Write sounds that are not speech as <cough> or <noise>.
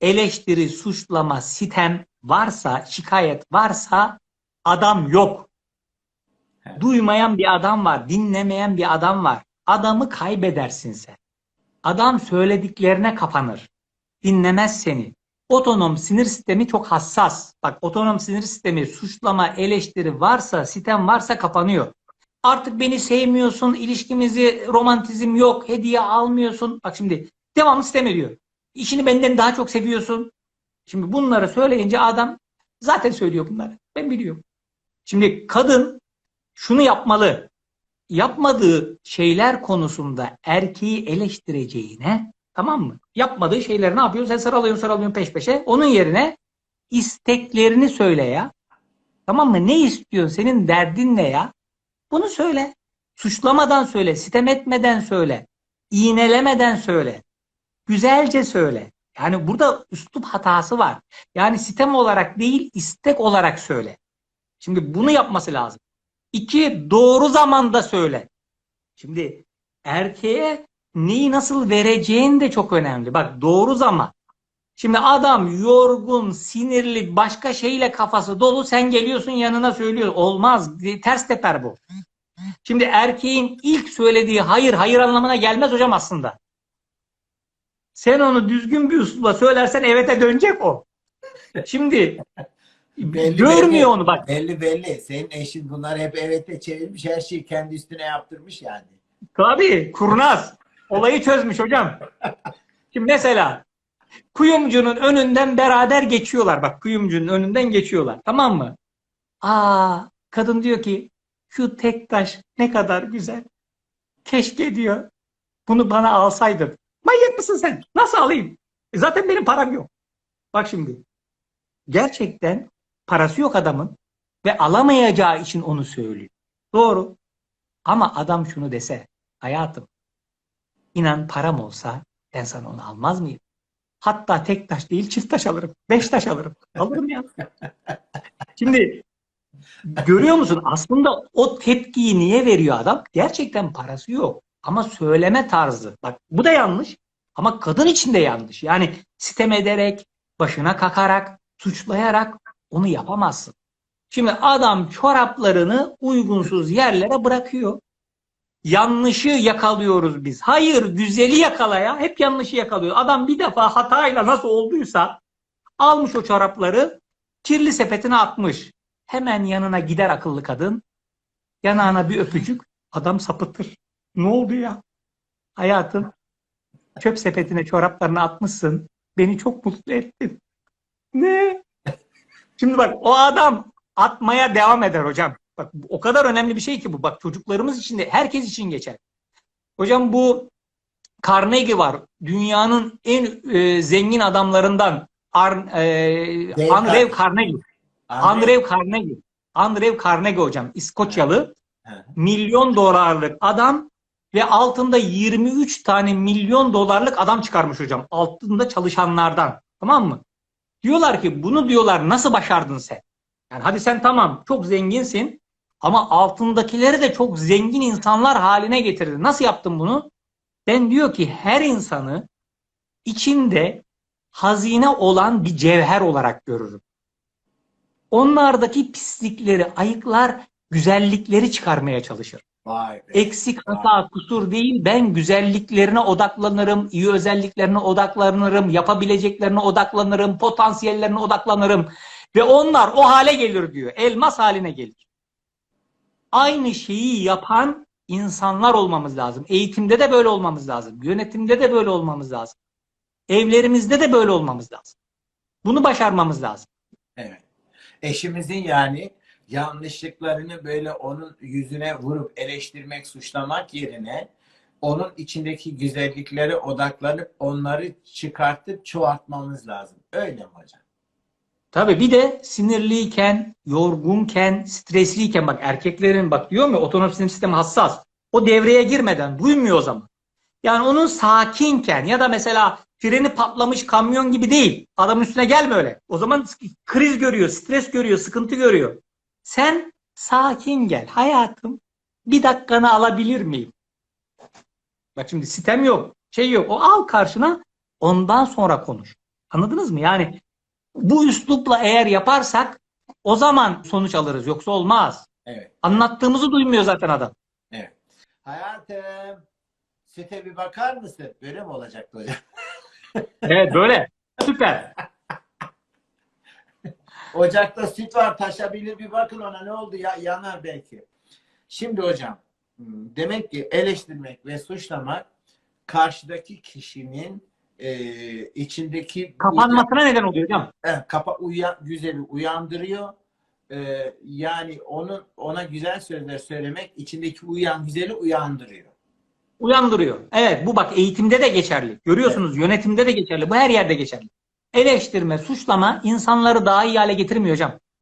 eleştiri, suçlama, sitem varsa, şikayet varsa adam yok. Evet. Duymayan bir adam var, dinlemeyen bir adam var. Adamı kaybedersin sen. Adam söylediklerine kapanır. Dinlemez seni. Otonom sinir sistemi çok hassas. Bak otonom sinir sistemi suçlama, eleştiri varsa, sitem varsa kapanıyor. Artık beni sevmiyorsun, ilişkimizi romantizm yok, hediye almıyorsun. Bak şimdi devamlı sitem ediyor. İşini benden daha çok seviyorsun. Şimdi bunları söyleyince adam zaten söylüyor bunları. Ben biliyorum. Şimdi kadın şunu yapmalı. Yapmadığı şeyler konusunda erkeği eleştireceğine tamam mı? Yapmadığı şeyleri ne yapıyor? Sen sıralıyorsun sıralıyorsun peş peşe. Onun yerine isteklerini söyle ya. Tamam mı? Ne istiyorsun? Senin derdin ne ya? Bunu söyle. Suçlamadan söyle. Sitem etmeden söyle. iğnelemeden söyle. Güzelce söyle. Yani burada üslup hatası var. Yani sitem olarak değil istek olarak söyle. Şimdi bunu yapması lazım. İki, doğru zamanda söyle. Şimdi erkeğe neyi nasıl vereceğin de çok önemli. Bak doğru zaman. Şimdi adam yorgun, sinirli, başka şeyle kafası dolu. Sen geliyorsun yanına söylüyor. Olmaz. Ters teper bu. Şimdi erkeğin ilk söylediği hayır, hayır anlamına gelmez hocam aslında. Sen onu düzgün bir üslupla söylersen evete dönecek o. Şimdi Belli, görmüyor belli. onu bak. Belli belli. Senin eşin bunlar hep evete çevirmiş. Her şeyi kendi üstüne yaptırmış yani. Tabii kurnaz. Olayı çözmüş hocam. Şimdi mesela kuyumcunun önünden beraber geçiyorlar. Bak kuyumcunun önünden geçiyorlar. Tamam mı? Aa kadın diyor ki şu tek taş ne kadar güzel. Keşke diyor bunu bana alsaydın. Manyak mısın sen? Nasıl alayım? E zaten benim param yok. Bak şimdi. Gerçekten parası yok adamın ve alamayacağı için onu söylüyor. Doğru. Ama adam şunu dese, hayatım, inan param olsa ben sana onu almaz mıyım? Hatta tek taş değil çift taş alırım. Beş taş alırım. Alırım ya. <laughs> Şimdi görüyor musun? Aslında o tepkiyi niye veriyor adam? Gerçekten parası yok. Ama söyleme tarzı. Bak bu da yanlış. Ama kadın için de yanlış. Yani sitem ederek, başına kakarak, suçlayarak onu yapamazsın. Şimdi adam çoraplarını uygunsuz yerlere bırakıyor. Yanlışı yakalıyoruz biz. Hayır, güzeli yakalaya. Hep yanlışı yakalıyor. Adam bir defa hatayla nasıl olduysa almış o çorapları kirli sepetine atmış. Hemen yanına gider akıllı kadın. Yanağına bir öpücük. Adam sapıtır. Ne oldu ya? Hayatım çöp sepetine çoraplarını atmışsın. Beni çok mutlu ettin. Ne? Şimdi bak o adam atmaya devam eder hocam. Bak o kadar önemli bir şey ki bu. Bak çocuklarımız için de herkes için geçer. Hocam bu Carnegie var. Dünyanın en e, zengin adamlarından Ar, e, Andrew Carnegie. Andrew Carnegie. Andrew Carnegie hocam. İskoçyalı. Milyon dolarlık adam ve altında 23 tane milyon dolarlık adam çıkarmış hocam. Altında çalışanlardan. Tamam mı? Diyorlar ki bunu diyorlar nasıl başardın sen? Yani hadi sen tamam çok zenginsin ama altındakileri de çok zengin insanlar haline getirdin. Nasıl yaptın bunu? Ben diyor ki her insanı içinde hazine olan bir cevher olarak görürüm. Onlardaki pislikleri ayıklar, güzellikleri çıkarmaya çalışır. Eksik hata kusur değil ben güzelliklerine odaklanırım, iyi özelliklerine odaklanırım, yapabileceklerine odaklanırım, potansiyellerine odaklanırım ve onlar o hale gelir diyor. Elmas haline gelir. Aynı şeyi yapan insanlar olmamız lazım. Eğitimde de böyle olmamız lazım. Yönetimde de böyle olmamız lazım. Evlerimizde de böyle olmamız lazım. Bunu başarmamız lazım. Evet. Eşimizin yani yanlışlıklarını böyle onun yüzüne vurup eleştirmek, suçlamak yerine onun içindeki güzelliklere odaklanıp onları çıkartıp çoğaltmamız lazım. Öyle mi hocam? Tabii bir de sinirliyken, yorgunken, stresliyken bak erkeklerin bak diyor mu otonom sinir sistemi hassas. O devreye girmeden duymuyor o zaman. Yani onun sakinken ya da mesela freni patlamış kamyon gibi değil. Adamın üstüne gelme öyle. O zaman kriz görüyor, stres görüyor, sıkıntı görüyor. Sen sakin gel. Hayatım bir dakikanı alabilir miyim? Bak şimdi sitem yok, şey yok. O al karşına ondan sonra konuş. Anladınız mı? Yani bu üslupla eğer yaparsak o zaman sonuç alırız. Yoksa olmaz. Evet. Anlattığımızı duymuyor zaten adam. Hayatım süte bir bakar mısın? Böyle mi olacaktı hocam? Evet böyle. Süper. Ocakta süt var taşabilir bir bakın ona ne oldu ya yanar belki. Şimdi hocam hmm, demek ki eleştirmek ve suçlamak karşıdaki kişinin e, içindeki Kapanmasına neden oluyor hocam. Evet, kapa uya, güzeli uyandırıyor. E, yani onun ona güzel sözler söylemek içindeki uyan güzeli uyandırıyor. Uyandırıyor. Evet bu bak eğitimde de geçerli. Görüyorsunuz yönetimde de geçerli. Bu her yerde geçerli. Eleştirme, suçlama insanları daha iyi hale getirmiyor hocam.